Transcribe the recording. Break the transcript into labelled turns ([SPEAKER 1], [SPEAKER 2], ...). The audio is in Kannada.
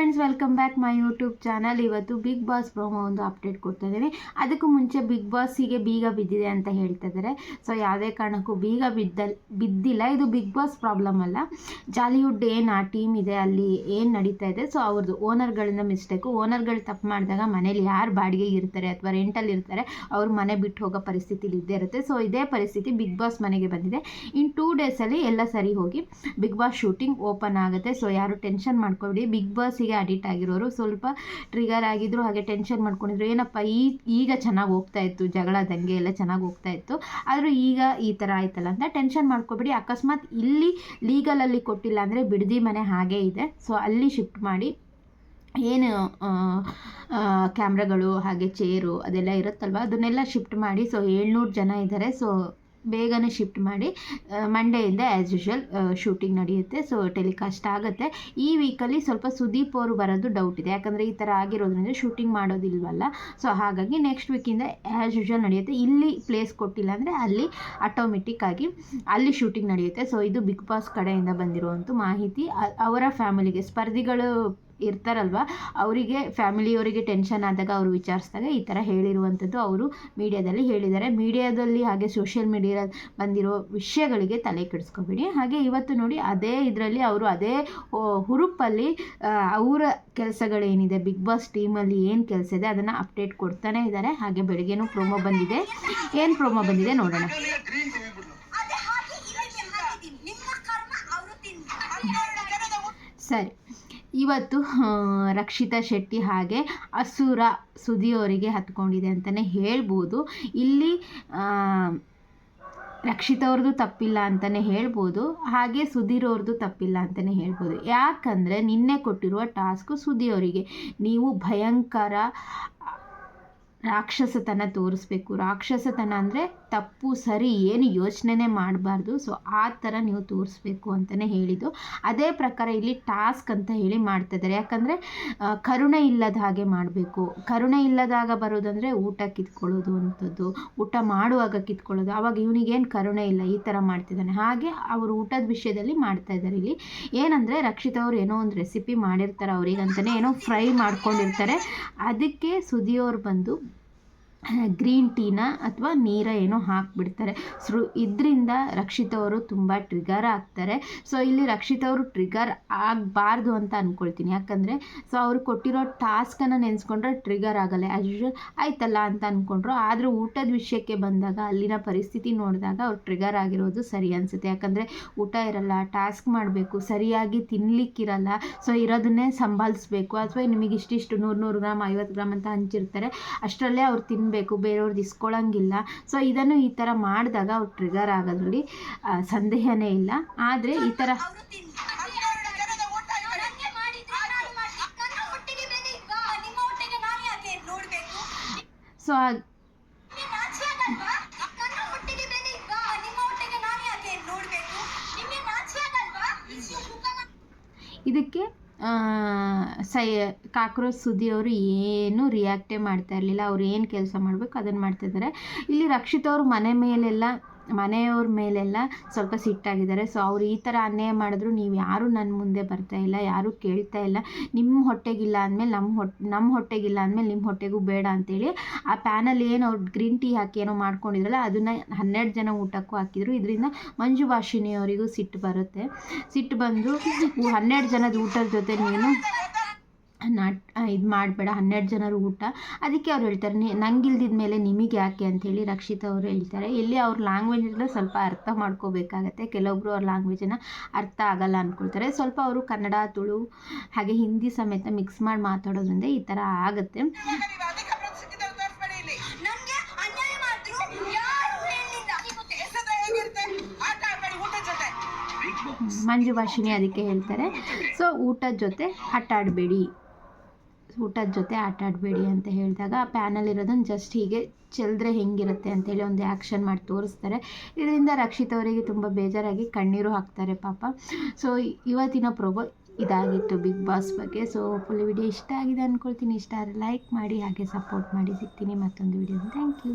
[SPEAKER 1] Friends welcome back my YouTube channel ಇವತ್ತು ಬಿಗ್ ಬಾಸ್ ಪ್ರೋಮೋ ಒಂದು ಅಪ್ಡೇಟ್ ಕೊಡ್ತಾ ಇದ್ದೀನಿ. ಅದಕ್ಕೂ ಮುಂಚೆ ಬಿಗ್ ಬಾಸಿಗೆ ಬೀಗ ಬಿದ್ದಿದೆ ಅಂತ ಹೇಳ್ತಾ ಇದ್ದಾರೆ. ಸೊ ಯಾವುದೇ ಕಾರಣಕ್ಕೂ ಬೀಗ ಬಿದ್ದಲ್ ಬಿದ್ದಿಲ್ಲ. ಇದು ಬಿಗ್ ಬಾಸ್ ಪ್ರಾಬ್ಲಮ್ ಅಲ್ಲ. ಜಾಲಿವುಡ್ ಏನು ಆ ಟೀಮ್ ಇದೆ, ಅಲ್ಲಿ ಏನು ನಡೀತಾ ಇದೆ? ಸೊ ಅವ್ರದ್ದು ಓನರ್ಗಳಿಂದ ಮಿಸ್ಟೇಕು ಓನರ್ಗಳು ತಪ್ಪು ಮಾಡಿದಾಗ ಮನೇಲಿ ಯಾರು ಬಾಡಿಗೆ ಇರ್ತಾರೆ ಅಥವಾ ರೆಂಟಲ್ಲಿ ಇರ್ತಾರೆ, ಅವ್ರ ಮನೆ ಬಿಟ್ಟು ಹೋಗೋ ಪರಿಸ್ಥಿತಿಲಿ ಇದ್ದೇ ಇರುತ್ತೆ. ಸೊ ಇದೇ ಪರಿಸ್ಥಿತಿ ಬಿಗ್ ಬಾಸ್ ಮನೆಗೆ ಬಂದಿದೆ. ಇನ್ ಟೂ ಡೇಸಲ್ಲಿ ಎಲ್ಲ ಸರಿ ಹೋಗಿ ಬಿಗ್ ಬಾಸ್ ಶೂಟಿಂಗ್ ಓಪನ್ ಆಗುತ್ತೆ. ಸೊ ಯಾರು ಟೆನ್ಷನ್ ಮಾಡ್ಕೊಬೇಡಿ. ಬಿಗ್ ಬಾಸಿಗೆ ಅಡಿಕ್ಟ್ ಆಗಿರೋರು ಸ್ವಲ್ಪ ಟ್ರಿಗರ್ ಆಗಿದ್ರು, ಹಾಗೆ ಟೆನ್ಷನ್ ಮಾಡ್ಕೊಂಡಿದ್ರು. ಏನಪ್ಪ, ಈ, ಈಗ ಚೆನ್ನಾಗಿ ಹೋಗ್ತಾ ಇತ್ತು, ಜಗಳ, ದಂಗೆ ಎಲ್ಲ ಚೆನ್ನಾಗಿ ಹೋಗ್ತಾ ಇತ್ತು. ಆದರೂ ಈಗ ಈ ಥರ ಆಯ್ತಲ್ಲ ಅಂತ ಟೆನ್ಷನ್ ಮಾಡ್ಕೊಬೇಡಿ. ಅಕಸ್ಮಾತ್ ಇಲ್ಲಿ ಲೀಗಲಲ್ಲಿ ಕೊಟ್ಟಿಲ್ಲ ಅಂದರೆ ಬಿಡದಿ ಮನೆ ಹಾಗೇ ಇದೆ. ಸೊ ಅಲ್ಲಿ ಶಿಫ್ಟ್ ಮಾಡಿ ಏನು ಕ್ಯಾಮ್ರಾಗಳು ಹಾಗೆ ಚೇರು ಅದೆಲ್ಲ ಇರುತ್ತಲ್ವ, ಅದನ್ನೆಲ್ಲ ಶಿಫ್ಟ್ ಮಾಡಿ. ಸೊ ಏಳ್ನೂರು ಜನ ಇದ್ದಾರೆ ಸೊ ಬೇಗನೆ ಶಿಫ್ಟ್ ಮಾಡಿ ಮಂಡೆಯಿಂದ ಆ್ಯಸ್ ಯೂಶ್ವಲ್ ಶೂಟಿಂಗ್ ನಡೆಯುತ್ತೆ. ಸೊ ಟೆಲಿಕಾಸ್ಟ್ ಆಗುತ್ತೆ. ಈ ವೀಕಲ್ಲಿ ಸ್ವಲ್ಪ ಸುದೀಪ್ ಅವರು ಬರೋದು ಡೌಟ್ ಇದೆ. ಯಾಕಂದರೆ ಈ ಥರ ಆಗಿರೋದ್ರಿಂದ ಶೂಟಿಂಗ್ ಮಾಡೋದಿಲ್ವಲ್ಲ. ಸೊ ಹಾಗಾಗಿ ನೆಕ್ಸ್ಟ್ ವೀಕಿಂದ ಆ್ಯಸ್ ಯೂಶ್ವಲ್ ನಡೆಯುತ್ತೆ. ಇಲ್ಲಿ ಪ್ಲೇಸ್ ಕೊಟ್ಟಿಲ್ಲ ಅಂದರೆ ಅಲ್ಲಿ ಆಟೋಮೆಟಿಕ್ ಆಗಿ ಅಲ್ಲಿ ಶೂಟಿಂಗ್ ನಡೆಯುತ್ತೆ. ಸೊ ಇದು ಬಿಗ್ ಬಾಸ್ ಕಡೆಯಿಂದ ಬಂದಿರುವಂಥ ಮಾಹಿತಿ. ಅವರ ಫ್ಯಾಮಿಲಿಗೆ ಸ್ಪರ್ಧಿಗಳು ಇರ್ತಾರಲ್ವ? ಅವರಿಗೆ ಫ್ಯಾಮಿಲಿಯವರಿಗೆ ಟೆನ್ಷನ್ ಆದಾಗ ಅವರು ವಿಚಾರಿಸಿದಾಗ ಈ ಥರ ಹೇಳಿರುವಂಥದ್ದು ಅವರು ಮೀಡಿಯಾದಲ್ಲಿ ಹೇಳಿದ್ದಾರೆ. ಮೀಡಿಯಾದಲ್ಲಿ ಹಾಗೆ ಸೋಷಿಯಲ್ ಮೀಡಿಯಾ ಬಂದಿರೋ ವಿಷಯಗಳಿಗೆ ತಲೆ ಕೆಡಿಸ್ಕೊಬೇಡಿ. ಹಾಗೆ ಇವತ್ತು ನೋಡಿ ಅದೇ ಇದರಲ್ಲಿ ಅವರು ಅದೇ ಹುರುಪಲ್ಲಿ ಅವರ ಕೆಲಸಗಳೇನಿದೆ ಬಿಗ್ ಬಾಸ್ ಟೀಮಲ್ಲಿ ಏನು ಕೆಲಸ ಇದೆ ಅದನ್ನು ಅಪ್ಡೇಟ್ ಕೊಡ್ತಾನೆ ಇದ್ದಾರೆ. ಹಾಗೆ ಬೆಳಗ್ಗೆನೂ ಪ್ರೋಮೋ ಬಂದಿದೆ. ಏನು ಪ್ರೋಮೋ ಬಂದಿದೆ ನೋಡೋಣ. ಸರಿ. ಇವತ್ತು ರಕ್ಷಿತಾ ಶೆಟ್ಟಿ ಹಾಗೆ ಅಸುರ ಸುದಿಯವರಿಗೆ ಹತ್ಕೊಂಡಿದೆ ಅಂತಲೇ ಹೇಳ್ಬೋದು. ಇಲ್ಲಿ ರಕ್ಷಿತ್ ಅವ್ರದ್ದು ತಪ್ಪಿಲ್ಲ ಅಂತಲೇ ಹೇಳ್ಬೋದು. ಹಾಗೆ ಸುಧೀರ್ ಅವ್ರದ್ದು ತಪ್ಪಿಲ್ಲ ಅಂತಲೇ ಹೇಳ್ಬೋದು. ಯಾಕಂದರೆ ನಿನ್ನೆ ಕೊಟ್ಟಿರುವ ಟಾಸ್ಕು ಸುದಿಯವರಿಗೆ ನೀವು ಭಯಂಕರ ರಾಕ್ಷಸತನ ತೋರಿಸ್ಬೇಕು. ರಾಕ್ಷಸತನ ಅಂದರೆ ತಪ್ಪು, ಸರಿ, ಏನು ಯೋಚನೆ ಮಾಡಬಾರ್ದು. ಸೊ ಆ ಥರ ನೀವು ತೋರಿಸ್ಬೇಕು ಅಂತಲೇ ಹೇಳಿದ್ದು. ಅದೇ ಪ್ರಕಾರ ಇಲ್ಲಿ ಟಾಸ್ಕ್ ಅಂತ ಹೇಳಿ ಮಾಡ್ತಿದ್ದಾರೆ. ಯಾಕಂದರೆ ಕರುಣೆ ಇಲ್ಲದ ಹಾಗೆ ಮಾಡಬೇಕು. ಕರುಣೆ ಇಲ್ಲದಾಗ ಬರೋದಂದರೆ ಊಟ ಕಿತ್ಕೊಳ್ಳೋದು ಅಂಥದ್ದು. ಊಟ ಮಾಡುವಾಗ ಕಿತ್ಕೊಳ್ಳೋದು. ಆವಾಗ ಇವನಿಗೇನು ಕರುಣೆ ಇಲ್ಲ, ಈ ಥರ ಮಾಡ್ತಿದ್ದಾನೆ. ಹಾಗೆ ಅವರು ಊಟದ ವಿಷಯದಲ್ಲಿ ಮಾಡ್ತಾ ಇದ್ದಾರೆ ಇಲ್ಲಿ. ಏನಂದರೆ, ರಕ್ಷಿತ ಅವರು ಏನೋ ಒಂದು ರೆಸಿಪಿ ಮಾಡಿರ್ತಾರೆ ಅವರಿಗಂತಲೇ ಏನೋ ಫ್ರೈ ಮಾಡ್ಕೊಂಡಿರ್ತಾರೆ. ಅದಕ್ಕೆ ಸುದಿಯವ್ರು ಬಂದು ಗ್ರೀನ್ ಟೀನ ಅಥವಾ ನೀರ ಏನೋ ಹಾಕಿಬಿಡ್ತಾರೆ. ಸೃ ಇದರಿಂದ ರಕ್ಷಿತ್ ಅವರು ತುಂಬ ಟ್ರಿಗರ್ ಆಗ್ತಾರೆ. ಸೊ ಇಲ್ಲಿ ರಕ್ಷಿತ್ ಅವರು ಟ್ರಿಗರ್ ಆಗಬಾರ್ದು ಅಂತ ಅಂದ್ಕೊಳ್ತೀನಿ ಯಾಕಂದರೆ ಸೊ ಅವರು ಕೊಟ್ಟಿರೋ ಟಾಸ್ಕನ್ನು ನೆನೆಸ್ಕೊಂಡ್ರೆ ಟ್ರಿಗರ್ ಆಗಲ್ಲ. ಆ್ಯಸ್ ಯೂಶ್ವಲ್ ಆಯ್ತಲ್ಲ ಅಂತ ಅಂದ್ಕೊಂಡ್ರು ಆದರೆ, ಊಟದ ವಿಷಯಕ್ಕೆ ಬಂದಾಗ, ಅಲ್ಲಿನ ಪರಿಸ್ಥಿತಿ ನೋಡಿದಾಗ ಅವ್ರು ಟ್ರಿಗರ್ ಆಗಿರೋದು ಸರಿ ಅನಿಸುತ್ತೆ. ಯಾಕಂದರೆ, ಊಟ ಇರಲ್ಲ ಟಾಸ್ಕ್ ಮಾಡಬೇಕು, ಸರಿಯಾಗಿ ತಿನ್ನಲಿಕ್ಕಿರಲ್ಲ ಸೊ ಇರೋದನ್ನೇ ಸಂಭಾಲಿಸ್ಬೇಕು. ಅಥವಾ ನಿಮಗೆ ಇಷ್ಟಿಷ್ಟು ನೂರು ನೂರು ಗ್ರಾಮ್ ಐವತ್ತು ಗ್ರಾಮ್ ಅಂತ ಹಂಚಿರ್ತಾರೆ. ಅಷ್ಟರಲ್ಲೇ ಅವ್ರು ತಿನ್ನ ಬೇಕು ಬೇರೆಯವ್ರದ್ದು ಇಸ್ಕೊಳ್ಳೋಂಗಿಲ್ಲ ಸೊ ಇದನ್ನು ಈ ಥರ ಮಾಡಿದಾಗ ಅವ್ರು ಟ್ರಿಗರ್ ಆಗೋದ್ರಲ್ಲಿ ಸಂದೇಹನೇ ಇಲ್ಲ. ಆದರೆ ಈ ಥರ ಸೊ ಇದಕ್ಕೆ ಸೈ, ಕಾಕ್ರೋಚ್ ಸುದ್ದಿಯವರು ಏನೂ ರಿಯಾಕ್ಟೇ ಮಾಡ್ತಾ ಇರಲಿಲ್ಲ. ಅವ್ರು ಏನು ಕೆಲಸ ಮಾಡಬೇಕು ಅದನ್ನು ಮಾಡ್ತಿದ್ದಾರೆ ಇಲ್ಲಿ ರಕ್ಷಿತ್ ಅವ್ರ ಮನೆ ಮೇಲೆಲ್ಲ ಮನೆಯವ್ರ ಮೇಲೆಲ್ಲ ಸ್ವಲ್ಪ ಸಿಟ್ಟಾಗಿದ್ದಾರೆ. ಸೊ ಅವ್ರು ಈ ಥರ ಅನ್ಯಾಯ ಮಾಡಿದ್ರು, ನೀವು ಯಾರೂ ನನ್ನ ಮುಂದೆ ಬರ್ತಾ ಇಲ್ಲ, ಯಾರೂ ಕೇಳ್ತಾ ಇಲ್ಲ. ನಿಮ್ಮ ಹೊಟ್ಟೆಗಿಲ್ಲ ಅಂದಮೇಲೆ ನಮ್ಮ ಹೊಟ್ಟೆ ನಮ್ಮ ಹೊಟ್ಟೆಗಿಲ್ಲ ಅಂದಮೇಲೆ ನಿಮ್ಮ ಹೊಟ್ಟೆಗೂ ಬೇಡ ಅಂತೇಳಿ ಆ ಪ್ಯಾನಲ್ಲಿ ಏನು ಅವ್ರು ಗ್ರೀನ್ ಟೀ ಹಾಕಿ ಏನೋ ಮಾಡ್ಕೊಂಡಿದ್ರಲ್ಲ, ಅದನ್ನು ಹನ್ನೆರಡು ಜನ ಊಟಕ್ಕೂ ಹಾಕಿದ್ರು. ಇದರಿಂದ ಮಂಜು ಭಾಷಿಣಿಯವರಿಗೂ ಸಿಟ್ಟು ಬರುತ್ತೆ. ಸಿಟ್ಟು ಬಂದು ಹನ್ನೆರಡು ಜನದ ಊಟದ ಜೊತೆ ನೀನು ನಾಟ್ ಇದು ಮಾಡಬೇಡ ಹನ್ನೆರಡು ಜನರು ಊಟ. ಅದಕ್ಕೆ ಅವ್ರು ಹೇಳ್ತಾರೆ ನೀ ನಂಗಿಲ್ದಿದ ಮೇಲೆ ನಿಮಗೆ ಯಾಕೆ? ಅಂಥೇಳಿ ರಕ್ಷಿತ್ ಅವರು ಹೇಳ್ತಾರೆ. ಇಲ್ಲಿ ಅವ್ರ ಲ್ಯಾಂಗ್ವೇಜನ್ನ ಸ್ವಲ್ಪ ಅರ್ಥ ಮಾಡ್ಕೋಬೇಕಾಗತ್ತೆ. ಕೆಲವೊಬ್ಬರು ಅವ್ರ ಲ್ಯಾಂಗ್ವೇಜನ್ನು ಅರ್ಥ ಆಗಲ್ಲ ಅಂದ್ಕೊಳ್ತಾರೆ ಸ್ವಲ್ಪ ಅವರು ಕನ್ನಡ ತುಳು ಹಾಗೆ ಹಿಂದಿ ಸಮೇತ ಮಿಕ್ಸ್ ಮಾಡಿ ಮಾತಾಡೋದ್ರಿಂದ ಈ ಥರ ಆಗುತ್ತೆ. ಮಂಜು ಭಾಷಿಣಿ ಅದಕ್ಕೆ ಹೇಳ್ತಾರೆ. ಸೊ ಊಟದ ಜೊತೆ ಆಟ ಆಡಬೇಡಿ ಊಟದ ಜೊತೆ ಆಟ ಆಡಬೇಡಿ ಅಂತ ಹೇಳಿದಾಗ ಆ ಪ್ಯಾನಲ್ ಇರೋದನ್ನು ಜಸ್ಟ್ ಹೀಗೆ ಚೆಲ್ದ್ರೆ ಹೆಂಗಿರುತ್ತೆ ಅಂತೇಳಿ ಒಂದು ಆ್ಯಕ್ಷನ್ ಮಾಡಿ ತೋರಿಸ್ತಾರೆ. ಇದರಿಂದ ರಕ್ಷಿತ್ ಅವರಿಗೆ ತುಂಬ ಬೇಜಾರಾಗಿ ಕಣ್ಣೀರು ಹಾಕ್ತಾರೆ ಪಾಪ. ಸೊ ಇವತ್ತಿನ ಪ್ರೊಬೋ ಇದಾಗಿತ್ತು ಬಿಗ್ ಬಾಸ್ ಬಗ್ಗೆ. ಸೊ ಫುಲ್ ವಿಡಿಯೋ ಇಷ್ಟ ಆಗಿದೆ ಅಂದ್ಕೊಳ್ತೀನಿ ಇಷ್ಟ ಆದರೆ ಲೈಕ್ ಮಾಡಿ, ಹಾಗೆ ಸಪೋರ್ಟ್ ಮಾಡಿ ಸಿಗ್ತೀನಿ ಮತ್ತೊಂದು ವಿಡಿಯೋ ಥ್ಯಾಂಕ್ ಯು